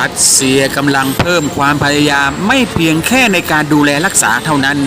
รัสเซียกำลังเพิ่มความพยายามไม่เพียงแค่ในการดูแลรักษาเท่านั้น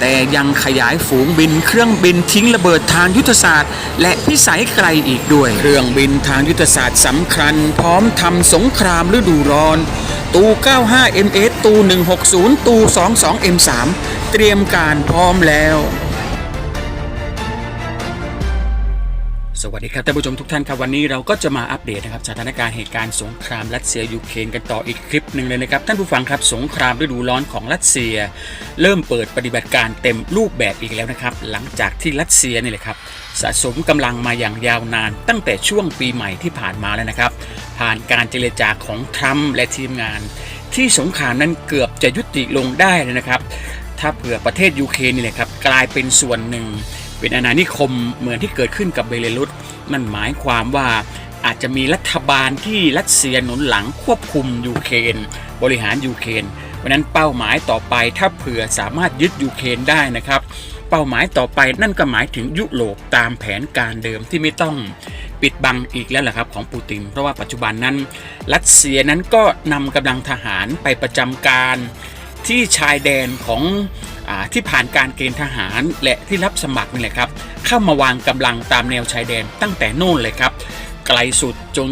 แต่ยังขยายฝูงบินเครื่องบินทิ้งระเบิดทางยุทธศาสตร์ และพิสัยไกลอีกด้วย เครื่องบินทางยุทธศาสตร์สำคัญ พร้อมทำสงครามฤดูร้อน ตู 95 MS ตู 160 ตู 22 M3 เตรียมการพร้อมแล้ว สวัสดีครับท่านผู้ชมทุกท่านครับวันนี้เราก็จะมาอัปเดตนะครับสถานการณ์เหตุการณ์สงครามรัสเซียยูเครนกันต่ออีกคลิปหนึ่งเลยนะครับท่านผู้ฟังครับสงครามฤดูร้อนของรัสเซีย เริ่มเปิดปฏิบัติการเต็มรูปแบบอีกแล้วนะครับหลังจากที่รัสเซียนี่แหละครับสะสมกำลังมาอย่างยาวนาน ตั้งแต่ช่วงปีใหม่ที่ผ่านมาแล้วนะครับ ผ่านการเจรจาของทรัมป์และทีมงาน ที่สงครามนั้นเกือบจะยุติลงได้เลยนะครับ ถ้าเผื่อประเทศยูเครนนี่แหละครับกลายเป็นส่วนหนึ่ง เป็นอาณานิคมเหมือนที่เกิดขึ้นกับเบลรุสนั่นหมายความว่าอาจจะมีรัฐบาลที่รัสเซียหนุนหลังควบคุมยูเครนบริหารยูเครนเพราะนั้นเป้าหมายต่อไปถ้าเผื่อสามารถยึดยูเครนได้นะครับ เป้าหมายต่อไปนั่นก็หมายถึงยุโรปตามแผนการเดิมที่ไม่ต้องปิดบังอีกแล้วแหละครับของปูติน เพราะว่าปัจจุบันนั้น รัสเซียนั้นก็นำกำลังทหารไปประจำการที่ชายแดนของ ที่ผ่านการเกณฑ์ทหารและที่รับสมัครนี่แหละครับ เข้ามาวางกำลังตามแนวชายแดนตั้งแต่โน่นเลยครับ ไกลสุดจน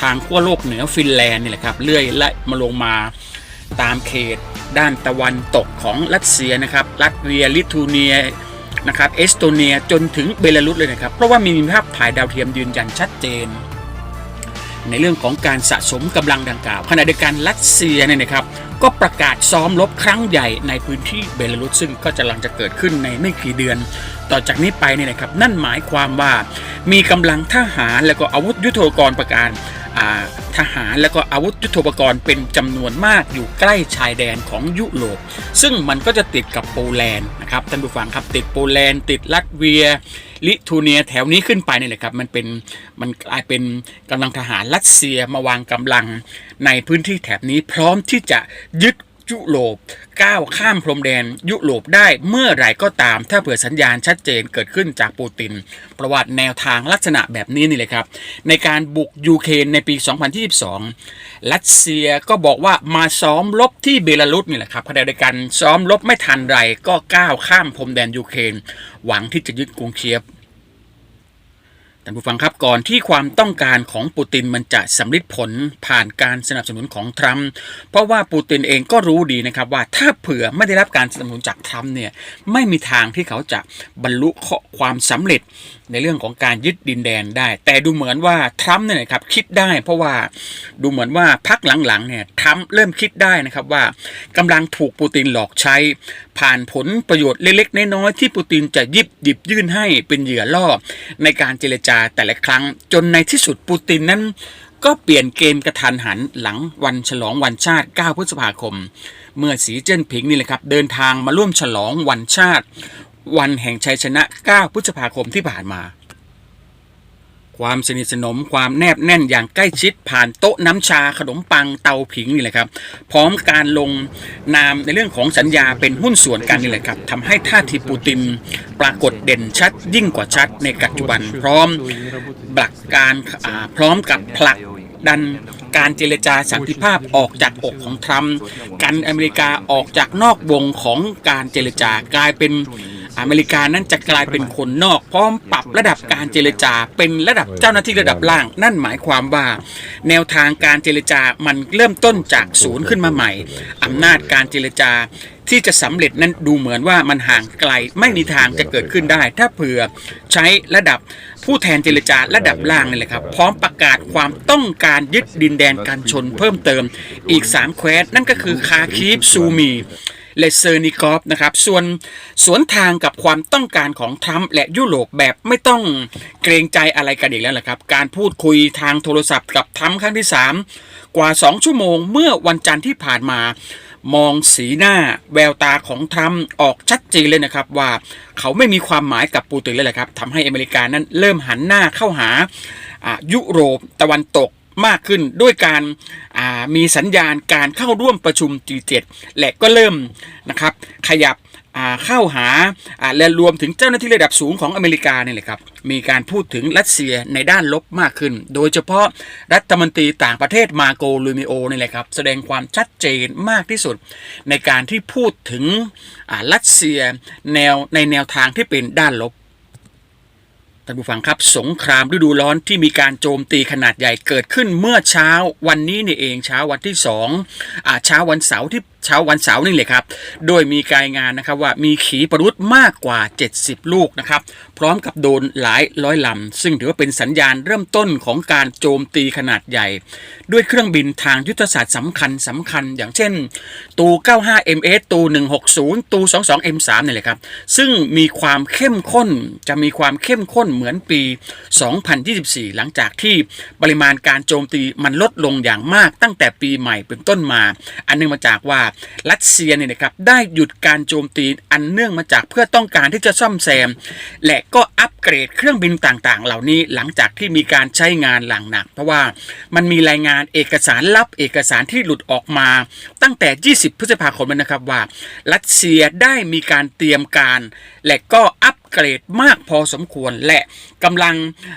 ทางขั้วโลกเหนือฟินแลนด์นี่แหละครับเลื่อยและมาลงมาตามเขตด้านตะวันตกของรัสเซียนะครับรัสเวียลิทูเนียนะครับเอสโตเนียจนถึงเบลารุสเลยนะครับ เพราะว่ามีภาพถ่ายดาวเทียมยืนยันชัดเจน ในเรื่องของการสะสมกำลังดังกล่าวขณะเดียวกันรัสเซียเนี่ยนะครับก็ประกาศซ้อมรบครั้งใหญ่ในพื้นที่เบลารุสซึ่งก็จะลังจะเกิดขึ้นในไม่กี่เดือน ต่อจากนี้ไปเนี่ยนะครับนั่นหมายความว่ามีกำลังทหารและก็อาวุธยุทโธปกรณ์ประการอ่าทหารและก็อาวุธยุทโธปกรณ์เป็นจำนวนมากอยู่ใกล้ชายแดนของยุโรปซึ่งมันก็จะติดกับโปแลนด์นะครับท่านผู้ฟังครับติดโปแลนด์ติดลัตเวีย ลิทูเนียแถวนี้ขึ้นไปนี่แหละครับ มันเป็นมันกลายเป็นกำลังทหารรัสเซียมาวางกำลังในพื้นที่แถบนี้พร้อมที่จะยึด ยุโรปก้าวข้ามพรมแดนยุโรปได้เมื่อไหร่ก็ตาม ถ้าเผื่อสัญญาณชัดเจนเกิดขึ้นจากปูติน ประวัติแนวทางลักษณะแบบนี้นี่เลยครับ ในการบุกยูเครนในปี 2022 รัสเซียก็บอกว่ามาซ้อมรบที่เบลารุสนี่แหละครับขณะเดียวกันซ้อมรบไม่ทันไรก็ก้าวข้ามพรมแดนยูเครนหวังที่จะยึดกรุงเคียฟ ท่านผู้ฟังครับก่อนที่ความต้องการของปูตินมันจะสำลิดผลผ่านการสนับสนุนของทรัมป์เพราะว่าปูตินเองก็รู้ดีนะครับว่าถ้าเผื่อไม่ได้รับการสนับสนุนจากทรัมป์เนี่ยไม่มีทางที่เขาจะบรรลุความสำเร็จในเรื่องของการยึดดินแดนได้ แต่ดูเหมือนว่าทรัมป์เนี่ยครับคิดได้เพราะว่าดูเหมือนว่าพักหลังๆเนี่ยทรัมป์เริ่มคิดได้นะครับว่ากำลังถูกปูตินหลอกใช้ ผ่านผลประโยชน์เล็กๆน้อยๆที่ปูตินจะยิบหยิบยื่นให้เป็นเหยื่อล่อในการเจรจาแต่ละครั้ง จนในที่สุดปูตินนั้น ก็เปลี่ยนเกมกระทันหันหลังวันฉลองวันชาติ 9 พฤษภาคม เมื่อสีเจิ้นผิงนี่แหละครับ เดินทางมาร่วมฉลองวันชาติ วันแห่งชัยชนะ 9 พฤษภาคมที่ผ่านมา ความสนิทสนมความแนบแน่นอย่างใกล้ชิดผ่านโต๊ะน้ำชาขนมปังเตาผิงนี่แหละครับ พร้อมการลงนามในเรื่องของสัญญาเป็นหุ้นส่วนกันนี่แหละครับทำให้ท่าทีปูตินปรากฏเด่นชัดยิ่งกว่าชัดในปัจจุบัน พร้อมหลักการอาพร้อมกับผลักดันการเจรจาสันติภาพออกจากอกของทรัมป์กันอเมริกาออกจากนอกวงของการเจรจากลายเป็น อเมริกานั้นจะกลายเป็นคนนอกพร้อมปรับระดับการเจรจา เป็นระดับเจ้าหน้าที่ระดับล่าง นั่นหมายความว่า แนวทางการเจรจามันเริ่มต้นจากศูนย์ขึ้นมาใหม่อำนาจการเจรจาที่จะสำเร็จนั้นดูเหมือนว่ามันห่างไกลไม่มีทางจะเกิดขึ้นได้ ถ้าเผื่อใช้ระดับผู้แทนเจรจาระดับล่างนี่แหละครับ พร้อมประกาศความต้องการยึดดินแดนการชนเพิ่มเติมอีกสามแคว้นนั่นก็คือคาคีฟซูมี เลเซอร์นิกอฟนะครับ ส่วนสวนทางกับความต้องการของทรัมป์และยุโรปแบบไม่ต้องเกรงใจอะไรกันอีกแล้วแหละครับ การพูดคุยทางโทรศัพท์กับทรัมป์ครั้งที่ 3 กว่า 2 ชั่วโมงเมื่อวันจันทร์ที่ผ่านมามองสีหน้าแววตาของทรัมป์ออกชัดเจนเลยนะครับว่าเขาไม่มีความหมายกับปูตินเลยแหละครับทำให้อเมริกานั้นเริ่มหันหน้าเข้าหายุโรปตะวันตก มากขึ้นด้วยการามีสัญญาณการเข้าร่วมประชุม G7 และก็เริ่มนะครับขยับเข้าหาาและรวมถึงเจ้าหน้าที่ระดับสูงของอเมริกาเนี่ยแหละครับ มีการพูดถึงรัสเซียในด้านลบมากขึ้น โดยเฉพาะรัฐมนตรีต่างประเทศมาโกลูมิโอนี่แหละครับ แสดงความชัดเจนมากที่สุด ในการที่พูดถึงรัสเซียแนวในแนวทางที่เป็นด้านลบ ท่านผู้ฟังครับสงครามฤดูร้อนที่มีการโจมตีขนาดใหญ่เกิดขึ้นเมื่อเช้าวันนี้นี่เองเช้าวันที่สองอ่าเช้าวันเสาร์ที่ เช้าวันเสาร์นี่เลยครับ โดยมีรายงานนะครับว่ามีขีปนาวุธมากกว่า 70 ลูกนะครับ พร้อมกับโดนหลายร้อยลำ ซึ่งถือว่าเป็นสัญญาณเริ่มต้นของการโจมตีขนาดใหญ่ ด้วยเครื่องบินทางยุทธศาสตร์สำคัญสำคัญ อย่างเช่น ตู 95MS ตู 160 ตู 22M3 นี่แหละครับ ซึ่งมีความเข้มข้นจะมีความเข้มข้นเหมือนปี 2024 หลังจากที่ปริมาณการโจมตีมันลดลงอย่างมากตั้งแต่ปีใหม่เป็นต้นมา อันนื่งมาจากว่ารัสเซียเนี่ยนะครับได้หยุดการโจมตีอันเนื่องมาจากเพื่อต้องการที่จะซ่อมแซม และก็อัปเกรดเครื่องบินต่างๆ เหล่านี้หลังจากที่มีการใช้งานหลังหนัก เพราะว่ามันมีรายงานเอกสารลับเอกสารที่หลุดออกมา ตั้งแต่ 20 พฤษภาคมนะครับว่า รัสเซียได้มีการเตรียมการ และก็อัปเกรดมากพอสมควรและกำลัง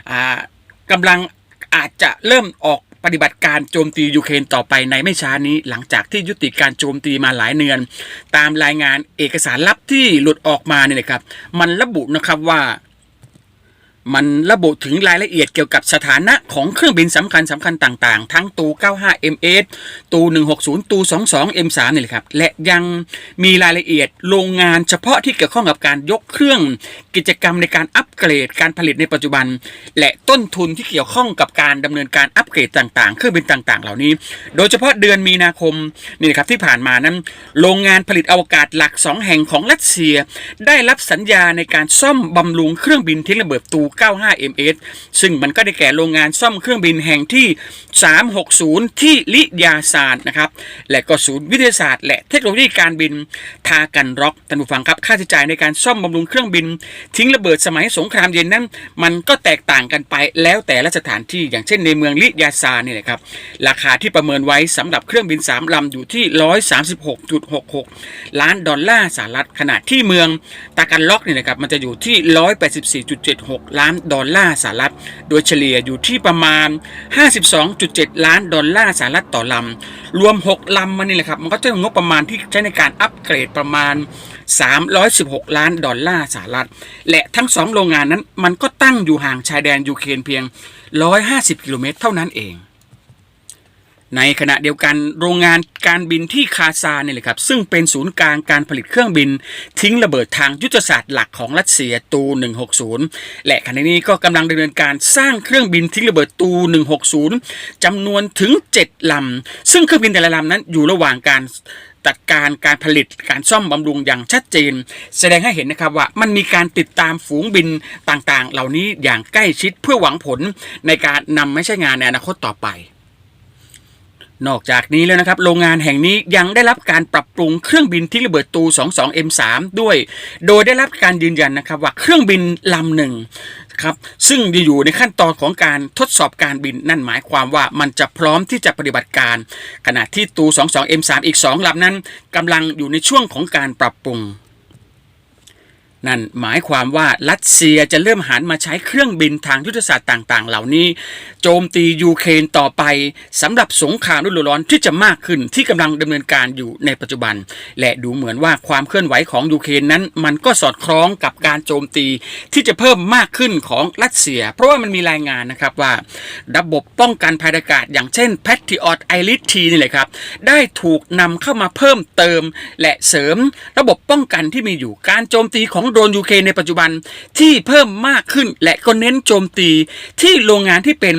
อ่ากำลังอาจจะเริ่มออก ปฏิบัติการโจมตียูเครนต่อไปในไม่ช้านี้ หลังจากที่ยุติการโจมตีมาหลายเดือน ตามรายงานเอกสารลับที่หลุดออกมาเนี่ยนะครับ มันระบุนะครับว่า มันระบุถึงรายละเอียดเกี่ยวกับสถานะของเครื่องบินสำคัญสำคัญต่างๆ ทั้งตู 95MS ตู 160 ตู 22M3 นี่แหละครับ และยังมีรายละเอียดโรงงานเฉพาะที่เกี่ยวข้องกับการยกเครื่องกิจกรรมในการอัปเกรดการผลิตในปัจจุบัน และต้นทุนที่เกี่ยวข้องกับการดำเนินการอัปเกรดต่างๆ เครื่องบินต่างๆ เหล่านี้ โดยเฉพาะเดือนมีนาคมนี่นะครับที่ผ่านมานั้น โรงงานผลิตอวกาศหลัก 2 แห่งของรัสเซีย ได้รับสัญญาในการซ่อมบำรุงเครื่องบินทิ้งระเบิดตู 95MS ซึ่งมันก็ได้แก่โรงงานซ่อมเครื่องบินแห่งที่ 360 ที่ลิยาซานนะครับและก็ศูนย์วิทยาศาสตร์ และเทคโนโลยีการบินทากันร็อกท่านผู้ฟังครับค่าใช้จ่ายในการซ่อมบำรุงเครื่องบิน ทิ้งระเบิดสมัยสงครามเย็นนั้น มันก็แตกต่างกันไปแล้วแต่ละสถานที่อย่างเช่นในเมืองลิยาซานนี่แหละครับราคาที่ประเมินไว้สำหรับเครื่องบิน3ลำอยู่ที่ 136.66 ล้านดอลลาร์สหรัฐขณะที่เมืองตากันล็อกนี่นะครับมันจะอยู่ที่ 184.76ล้านดอลลาร์สหรัฐ โดยเฉลี่ยอยู่ที่ประมาณ 52.7 ล้านดอลลาร์สหรัฐต่อลำ รวม 6 ลำมันนี่แหละครับ มันก็จะงบประมาณที่ใช้ในการอัปเกรดประมาณ 316 ล้านดอลลาร์สหรัฐ และทั้งสองโรงงานนั้นมันก็ตั้งอยู่ห่างชายแดนยูเครนเพียง 150 กิโลเมตรเท่านั้นเอง ในขณะเดียวกันโรงงานการบินที่คาซาเนี่ยแหละครับซึ่งเป็นศูนย์กลางการผลิตเครื่องบิน ทิ้งระเบิดทางยุทธศาสตร์หลักของรัสเซียตู 160 และขณะนี้ก็กำลังดำเนินการสร้างเครื่องบินทิ้งระเบิดตู 160จำนวนถึง 7ลำซึ่งเครื่องบินแต่ละลำนั้นอยู่ระหว่างการจัดการการผลิตการซ่อมบำรุงอย่างชัดเจน แสดงให้เห็นนะครับว่ามันมีการติดตามฝูงบินต่างๆ เหล่านี้อย่างใกล้ชิดเพื่อหวังผลในการนำไม่ใช้งานในอนาคตต่อไป นอกจากนี้แล้วนะครับโรงงานแห่งนี้ยังได้รับการปรับปรุงเครื่องบินที่ระเบิดตู 22M3 ด้วย โดยได้รับการยืนยันนะครับว่าเครื่องบินลำหนึ่งครับซึ่งอยู่ในขั้นตอนของการทดสอบการบินนั่นหมายความว่ามันจะพร้อมที่จะปฏิบัติการ ขณะที่ตู 22M3 อีก 2ลำนั้นกำลังอยู่ในช่วงของการปรับปรุง นั่นหมายความว่ารัสเซียจะเริ่มหันมาใช้เครื่องบินทางยุทธศาสตร์ต่าง ๆ เหล่านี้ โจมตียูเครนต่อไปสำหรับสงครามฤดูร้อนที่จะมากขึ้นที่กำลังดำเนินการอยู่ในปัจจุบัน และดูเหมือนว่าความเคลื่อนไหวของยูเครนนั้น มันก็สอดคล้องกับการโจมตีที่จะเพิ่มมากขึ้นของรัสเซีย เพราะว่ามันมีรายงานนะครับว่า ระบบป้องกันภัยอากาศ อย่างเช่น Patriot i r i s T นี่แหละครับได้ถูกนำเข้ามาเพิ่มเติม และเสริมระบบป้องกันที่มีอยู่การโจมตีของโดรนยูเครนในปัจจุบันที่เพิ่มมากขึ้นและก็เน้นโจมตีที่โรงงานที่เป็น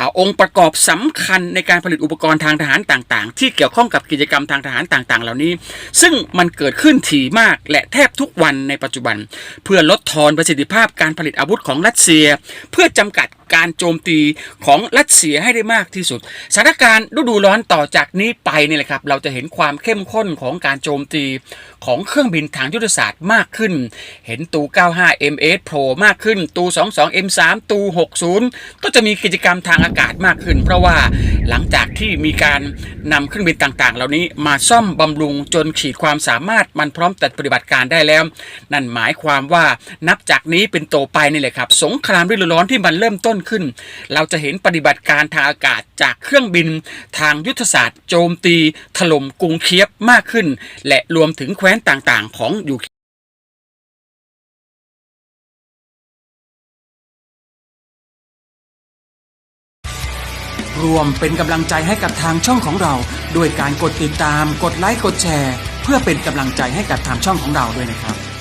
อองค์ประกอบสำคัญในการผลิตอุปกรณ์ทางทหารต่างๆ ที่เกี่ยวข้องกับกิจกรรมทางทหารต่างๆ เหล่านี้ ซึ่งมันเกิดขึ้นถี่มากและแทบทุกวันในปัจจุบัน เพื่อลดทอนประสิทธิภาพการผลิตอาวุธของรัสเซีย เพื่อจำกัด การโจมตีของรัสเซียให้ได้มากที่สุดสถานการณ์ฤดูร้อนต่อจากนี้ไปนี่แหละครับเราจะเห็นความเข้มข้นของการโจมตีของเครื่องบินทางยุทธศาสตร์มากขึ้น เห็นตู 95 MS Pro มากขึ้น ตู 22 M3 ตู 60 ก็จะมีกิจกรรมทางอากาศมากขึ้น เพราะว่าหลังจากที่มีการนำเครื่องบินต่างๆ เหล่านี้มาซ่อมบำรุงจนขีดความสามารถมันพร้อมตัดปฏิบัติการได้แล้ว นั่นหมายความว่านับจากนี้เป็นโตไปนี่แหละครับ สงครามฤดูร้อนที่มันเริ่มต้นขึ้น เราจะเห็นปฏิบัติการทางอากาศจากเครื่องบิน ทางยุทธศาสตร์โจมตี ถล่มกรุงเคียบมากขึ้น และรวมถึงแคว้นต่างๆ ของยูเครนรวมเป็นกำลังใจให้กับทางช่องของเราด้วยการกดติดตาม กดไลค์ กดแชร์ เพื่อเป็นกำลังใจให้กับทางช่องของเราด้วยนะครับ